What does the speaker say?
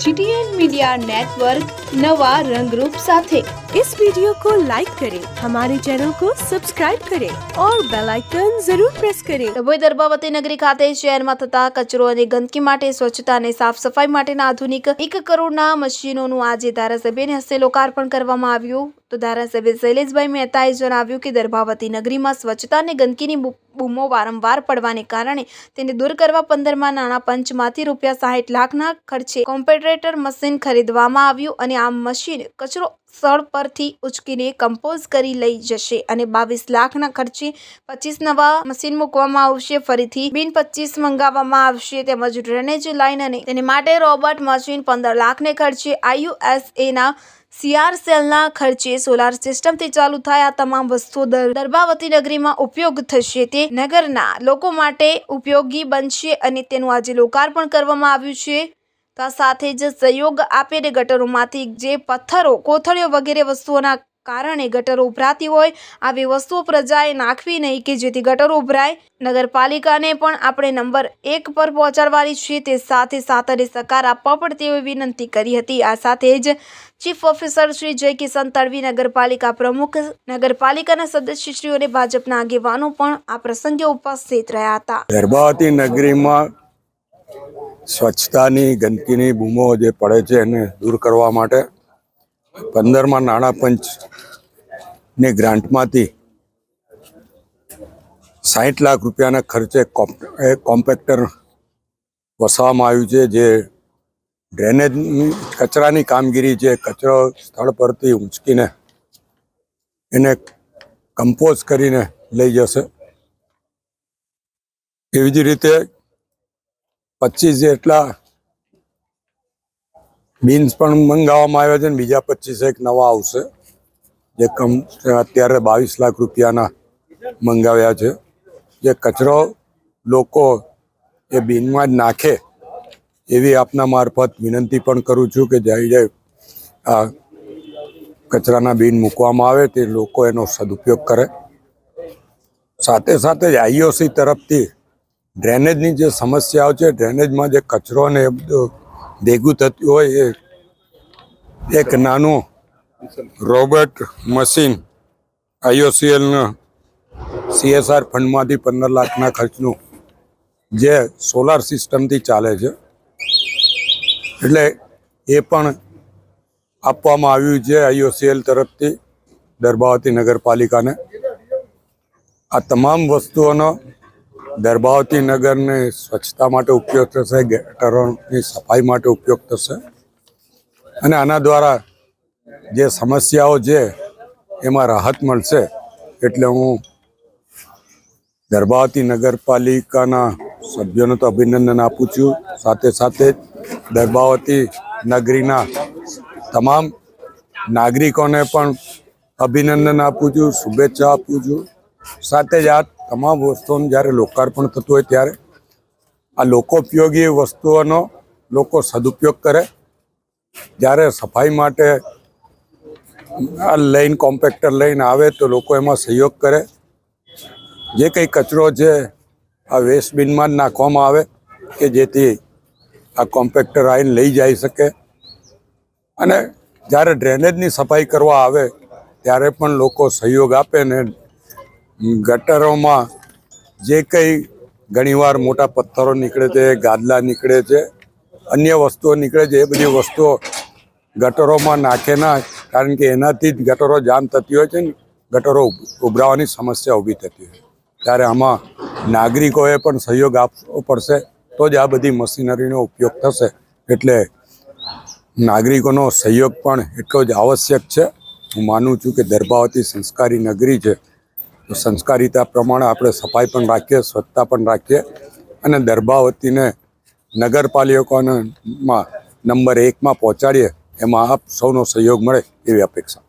GTN media network नवा रंग रूप साथे इस वीडियो को लाइक करें हमारे चैनल को सब्सक्राइब करें और बेल आइकन जरूर प्रेस करें ડભોઈ દર્ભાવતી નગરી ખાતે શહેરમાં થતા કચરો અને ગંદકી માટે સ્વચ્છતા અને સાફ સફાઈ માટેના આધુનિક એક કરોડના મશીનોનું આજે ધારાસભ્યને હસ્તે લોકાર્પણ કરવામાં આવ્યું તો ધારાસભ્ય શૈલેષભાઈ મહેતાએ જણાવ્યું કે દર્ભાવતી નગરીમાં સ્વચ્છતા અને ગંદકીની બૂમો વારંવાર પડવાને કારણે તેને દૂર કરવા પંદરમાં નાણાં પંચમાંથી રૂપિયા સાહીઠ લાખના ખર્ચે કોમ્પેટ્રેટર મશીન ખરીદવામાં આવ્યું અને આ મશીન કચરો સ્થળ પરથી ઉચકીને કમ્પોઝ કરી લઈ જશે અને બાવીસ લાખના ખર્ચે પચીસ નવા મશીન મૂકવામાં આવશે. ફરીથી બિન પચીસ મંગાવવામાં આવશે તેમજ ડ્રેનેજ લાઇન અને તેને માટે રોબોટ મશીન પંદર લાખને ખર્ચે. આઈયુએસએના સીઆર સેલના ખર્ચે સોલાર સિસ્ટમથી ચાલુ થાય આ તમામ વસ્તુઓ દર- દર્ભાવતી નગરીમાં ઉપયોગ થશે. તે નગરના લોકો માટે ઉપયોગી બનશે અને તેનું આજે લોકાર્પણ કરવામાં આવ્યું છે. સાથે જ સહયોગ આપીને ગટરોમાંથી જે પથ્થરો, કોથળીઓ વગેરે વસ્તુઓના કારણે ગટરો ઉભરાતી હોય, આવી વસ્તુઓ પ્રજાએ નાખવી નહીં કે જેથી ગટરો ઉભરાય. નગરપાલિકાને પણ આપણે નંબર એક પર પહોંચાડવાની છે. તે સાથે સાતરે સકાર આપવા પણ તેઓએ વિનંતી કરી હતી. આ સાથે જ ચીફ ઓફિસર શ્રી જય કિશન તડવી, નગરપાલિકા પ્રમુખ, નગરપાલિકાના સદસ્યશ્રીઓ અને ભાજપના આગેવાનો પણ આ પ્રસંગે ઉપસ્થિત રહ્યા હતા. ગર્ભાવતી નગરીમાં સ્વચ્છતાની ગંદકીની બૂમો જે પડે છે એને દૂર કરવા માટે પંદરમાં નાણાં પંચની ગ્રાન્ટમાંથી સાહીઠ લાખ રૂપિયાના ખર્ચે કોમ્પેક્ટર વસાવવામાં આવ્યું છે, જે ડ્રેનેજની, કચરાની કામગીરી છે, કચરો સ્થળ પરથી ઊંચકીને એને કમ્પોઝ કરીને લઈ જશે. એવી જ રીતે પચીસ જેટલા બીન્સ પણ મંગાવવામાં આવ્યા છે ને બીજા પચીસ એક નવા આવશે. જે કમ અત્યારે બાવીસ લાખ રૂપિયાના મંગાવ્યા છે. જે કચરો લોકો એ બીનમાં જ નાખે એવી આપના મારફત વિનંતી પણ કરું છું કે જાય જાય આ કચરાના બીન મૂકવામાં આવે તે લોકો એનો સદુપયોગ કરે. સાથે સાથે જ આઈઓસી તરફથી ડ્રેનેજની જે સમસ્યાઓ છે, ડ્રેનેજમાં જે કચરો ને એ બધું ભેગું થતું હોય એ એક નાનું રોબોટ મશીન આઈઓસીએલના સીએસઆર ફંડમાંથી પંદર લાખના ખર્ચનું જે સોલાર સિસ્ટમથી ચાલે છે. એટલે એ પણ આપવામાં આવ્યું છે આઈઓસીએલ તરફથી દરબાવતી નગરપાલિકાને. આ તમામ વસ્તુઓનો દર્ભાવતી નગરને સ્વચ્છતા માટે ઉપયોગ થશે, ગટરોની સફાઈ માટે ઉપયોગ થશે. અને આના દ્વારા જે સમસ્યાઓ છે, એમાં રાહત મળશે. એટલે હું દરબાવતી નગરપાલિકાના સભ્યોને તો અભિનંદન આપું છું. સાથે સાથે દરબાવતી નગરીના તમામ નાગરિકોને પણ અભિનંદન આપું છું, શુભેચ્છા આપું છું. સાથે જ આ તમામ વસ્તુઓનું જ્યારે લોકાર્પણ થતું હોય ત્યારે આ લોકોપયોગી વસ્તુઓનો લોકો સદુપયોગ કરે. જ્યારે સફાઈ માટે આ લઈને કોમ્પેક્ટર લઈને આવે તો લોકો એમાં સહયોગ કરે. જે કંઈ કચરો છે આ વેસ્ટ બિનમાં જ નાખવામાં આવે કે જેથી આ કોમ્પેક્ટર આવીને લઈ જઈ શકે. અને જ્યારે ડ્રેનેજની સફાઈ કરવા આવે ત્યારે પણ લોકો સહયોગ આપે ને ગટરોમાં જે કંઈ ઘણીવાર મોટા પથ્થરો નીકળે છે, ગાદલા નીકળે છે, અન્ય વસ્તુઓ નીકળે છે, એ બધી વસ્તુઓ ગટરોમાં નાખે ના, કારણ કે એનાથી જ ગટરો જામ થતી હોય છે ને, ગટરો ઉભરાવાની સમસ્યા ઊભી થતી હોય ત્યારે આમાં નાગરિકોએ પણ સહયોગ આપવો પડશે, તો જ આ બધી મશીનરીનો ઉપયોગ થશે. એટલે નાગરિકોનો સહયોગ પણ એટલો જ આવશ્યક છે. હું માનું છું કે દર્ભાવતી સંસ્કારી નગરી છે. સંસ્કારિતા પ્રમાણે આપણે સફાઈ પણ રાખીએ, સ્વચ્છતા પણ રાખીએ. અને દરબાવતીને નગરપાલિકામાં નંબર એકમાં પહોંચાડીએ, એમાં આપ સૌનો સહયોગ મળે એવી અપેક્ષા.